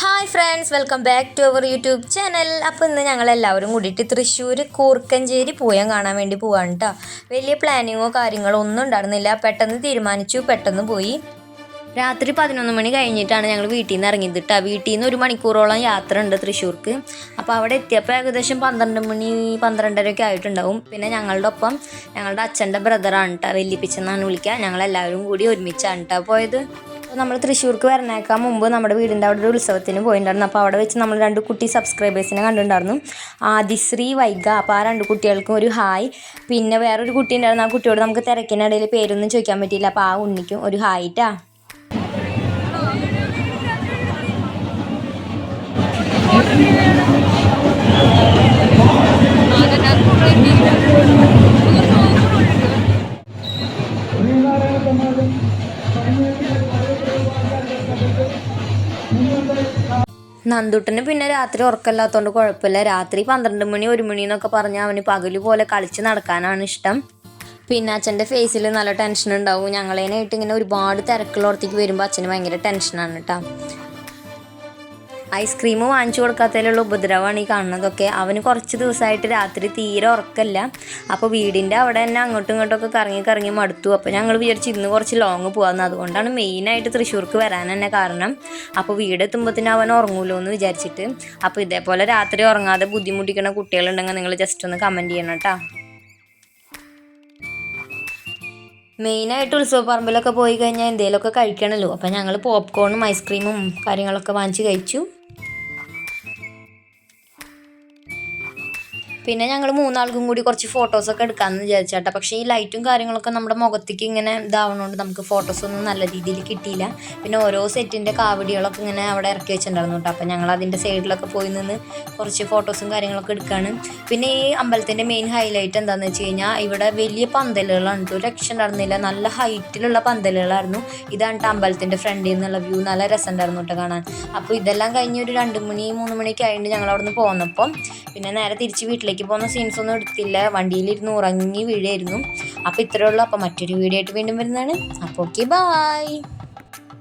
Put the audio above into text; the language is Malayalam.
Hi friends welcome back to our YouTube channel അപ്പോൾ ഇന്ന് ഞങ്ങൾ എല്ലാവരും കൂടിയിട്ട് തൃശ്ശൂർ കൂർക്കഞ്ചേരി പൂയം കാണാൻ വേണ്ടി പോവാണ് കേട്ടോ വലിയ പ്ലാനിങ്ങോ കാര്യങ്ങളോ ഒന്നും ഉണ്ടായിരുന്നില്ല. പെട്ടെന്ന് തീരുമാനിച്ചു പെട്ടെന്ന് പോയി. രാത്രി പതിനൊന്ന് മണി കഴിഞ്ഞിട്ടാണ് ഞങ്ങൾ വീട്ടിൽ നിന്ന് ഇറങ്ങിയത് കേട്ടോ വീട്ടിൽ നിന്ന് ഒരു മണിക്കൂറോളം യാത്ര ഉണ്ട് തൃശ്ശൂർക്ക്. അപ്പോൾ അവിടെ എത്തിയപ്പോൾ ഏകദേശം പന്ത്രണ്ട് മണി പന്ത്രണ്ടരയൊക്കെ ആയിട്ടുണ്ടാവും. പിന്നെ ഞങ്ങളുടെ ഒപ്പം ഞങ്ങളുടെ അച്ഛന്റെ ബ്രദറാണ് കേട്ടോ വെല്ലിപ്പിച്ചെന്നാണ് വിളിക്കുക ഞങ്ങളെല്ലാവരും കൂടി ഒരുമിച്ചാണ് കേട്ടോ പോയത്. നമ്മൾ തൃശ്ശൂർക്ക് വരണേക്കാൻ മുമ്പ് നമ്മുടെ വീടിന്റെ അവിടെ ഒരു ഉത്സവത്തിന് പോയിട്ടുണ്ടായിരുന്നു അപ്പോൾ അവിടെ വെച്ച് നമ്മൾ രണ്ട് കുട്ടി സബ്സ്ക്രൈബേഴ്സിനെ കണ്ടിട്ടുണ്ടായിരുന്നു. ആദിശ്രീ വൈഗ. അപ്പോൾ ആ രണ്ട് കുട്ടികൾക്കും ഒരു ഹായ്. പിന്നെ വേറൊരു കുട്ടി ഉണ്ടായിരുന്നു. ആ കുട്ടിയോട് നമുക്ക് തിരക്കിനിടയിൽ പേരൊന്നും ചോദിക്കാൻ പറ്റിയില്ല. അപ്പോൾ ആ ഉണ്ണിക്കും ഒരു ഹായ് ട്ടാ നന്ദുട്ടന് പിന്നെ രാത്രി ഉറക്കമില്ലാത്തതുകൊണ്ട് കുഴപ്പമില്ല. രാത്രി പന്ത്രണ്ട് മണി ഒരു മണി എന്നൊക്കെ പറഞ്ഞാൽ അവന് പകൽ പോലെ കളിച്ച് നടക്കാനാണ് ഇഷ്ടം. പിന്നെ അച്ഛന്റെ ഫേസിൽ നല്ല ടെൻഷൻ ഉണ്ടാവും. ഞങ്ങളേനായിട്ട് ഇങ്ങനെ ഒരുപാട് തിരക്കുള്ളോടത്തേക്ക് വരുമ്പോൾ അച്ഛന് ഭയങ്കര ടെൻഷനാണ് കേട്ടോ ഐസ്ക്രീം വാങ്ങിച്ചു കൊടുക്കാത്തതിലുള്ള ഉപദ്രവമാണ് ഈ കാണുന്നതൊക്കെ. അവന് കുറച്ച് ദിവസമായിട്ട് രാത്രി തീരെ ഉറക്കല്ല അപ്പോൾ വീടിന്റെ അവിടെ തന്നെ അങ്ങോട്ടും ഇങ്ങോട്ടൊക്കെ കറങ്ങി കറങ്ങി മടുത്തു. അപ്പോൾ ഞങ്ങൾ വിചാരിച്ച് ഇന്ന് കുറച്ച് ലോങ് പോകാമെന്ന് അതുകൊണ്ടാണ് മെയിനായിട്ട് തൃശ്ശൂർക്ക് വരാൻ തന്നെ കാരണം അപ്പോൾ വീടെത്തുമ്പോഴത്തേനും അവൻ ഉറങ്ങൂലോ എന്ന് വിചാരിച്ചിട്ട്. അപ്പോൾ ഇതേപോലെ രാത്രി ഉറങ്ങാതെ ബുദ്ധിമുട്ടിക്കുന്ന കുട്ടികളുണ്ടെങ്കിൽ നിങ്ങൾ ജസ്റ്റ് ഒന്ന് കമന്റ് ചെയ്യണം കേട്ടോ. മെയിനായിട്ട് ഉത്സവപ്പറമ്പിലൊക്കെ പോയി കഴിഞ്ഞാൽ എന്തെങ്കിലുമൊക്കെ കഴിക്കണമല്ലോ അപ്പം ഞങ്ങൾ പോപ്കോണും ഐസ്ക്രീമും കാര്യങ്ങളൊക്കെ വാങ്ങിച്ച് കഴിച്ചു. പിന്നെ ഞങ്ങൾ മൂന്നാൾക്കും കൂടി കുറച്ച് ഫോട്ടോസൊക്കെ എടുക്കാമെന്ന് വിചാരിച്ചേട്ടാ. പക്ഷേ ഈ ലൈറ്റും കാര്യങ്ങളൊക്കെ നമ്മുടെ മുഖത്തേക്ക് ഇങ്ങനെ ഇതാവണോണ്ട് നമുക്ക് ഫോട്ടോസൊന്നും നല്ല രീതിയിൽ കിട്ടിയില്ല. പിന്നെ ഓരോ സെറ്റിന്റെ കാവടികളൊക്കെ ഇങ്ങനെ അവിടെ ഇറക്കി വെച്ചിട്ടുണ്ടായിരുന്നു കേട്ടോ അപ്പോൾ ഞങ്ങൾ അതിന്റെ സൈഡിലൊക്കെ പോയി നിന്ന് കുറച്ച് ഫോട്ടോസും കാര്യങ്ങളൊക്കെ എടുക്കുകയാണ് പിന്നെ ഈ അമ്പലത്തിന്റെ മെയിൻ ഹൈലൈറ്റ് എന്താണെന്ന് വെച്ച് കഴിഞ്ഞാൽ ഇവിടെ വലിയ പന്തലുകളാണ് ഒരു രക്ഷ ഉണ്ടായിരുന്നില്ല. നല്ല ഹൈറ്റിലുള്ള പന്തലുകളായിരുന്നു. ഇതാണ് അമ്പലത്തിന്റെ ഫ്രണ്ടിൽ നിന്നുള്ള വ്യൂ നല്ല രസം ഉണ്ടായിരുന്നു കേട്ടോ കാണാൻ. അപ്പോൾ ഇതെല്ലാം കഴിഞ്ഞ് ഒരു രണ്ട് മണി മൂന്ന് മണിയൊക്കെ ആയിട്ട് ഞങ്ങൾ അവിടെ നിന്ന് പോന്നപ്പം. പിന്നെ നേരെ തിരിച്ച് വീട്ടിലേക്ക് പോകുന്ന സീൻസ് ഒന്നും എടുത്തില്ല. വണ്ടിയിലിരുന്ന് ഉറങ്ങി വീഴായിരുന്നു. അപ്പോൾ ഇത്രയേ ഉള്ളൂ. അപ്പോൾ മറ്റൊരു വീഡിയോ ആയിട്ട് വീണ്ടും വരുന്നതാണ്. അപ്പോൾ ഓക്കെ ബായ്